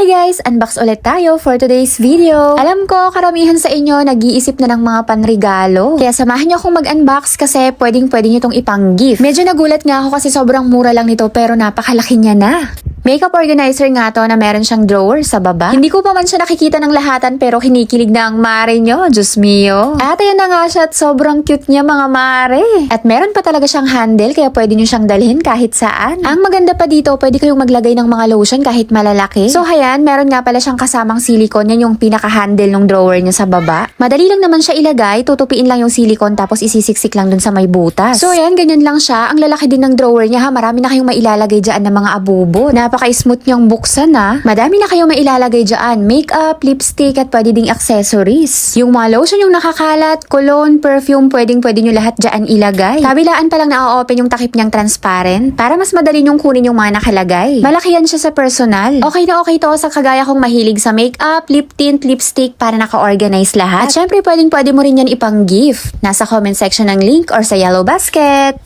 Hi guys! Unbox ulit tayo for today's video. Alam ko, karamihan sa inyo nag-iisip na ng mga panregalo. Kaya samahan niyo akong mag-unbox kasi pwedeng pwede niyo itong ipang-gift. Medyo nagulat nga ako kasi sobrang mura lang nito pero napakalaki niya na. Makeup organizer nga to na meron siyang drawer sa baba. Hindi ko pa man siya nakikita ng lahatan pero kinikilig na ang mare nyo. Diyos mio. At ayan na nga siya at sobrang cute niya mga mare. At meron pa talaga siyang handle kaya pwede nyo siyang dalhin kahit saan. Ang maganda pa dito, pwede kayong maglagay ng mga lotion kahit malalaki. So ayan, meron nga pala siyang kasamang silicone. Yan yung pinaka-handle ng drawer niya sa baba. Madali lang naman siya ilagay. Tutupiin lang yung silicone tapos isisiksik lang dun sa may butas. So ayan, ganyan lang siya. Ang lalaki din ng drawer niya ha. Marami na kayong mailalagay dyan ng mga abubo. Napaka-smooth niyang buksan ha. Madami na kayong mailalagay dyan. Makeup, lipstick at pwede ding accessories. Yung mga lotion yung nakakalat, cologne, perfume, pwedeng pwede nyo lahat dyan ilagay. Kabilaan pa lang na-open yung takip niyang transparent para mas madali nyong kunin yung mga nakalagay. Malaki yan siya sa personal. Okay na okay to sa kagaya kong mahilig sa makeup, lip tint, lipstick para naka-organize lahat. At syempre pwedeng pwede mo rin yan ipang gift. Nasa comment section ng link or sa yellow basket.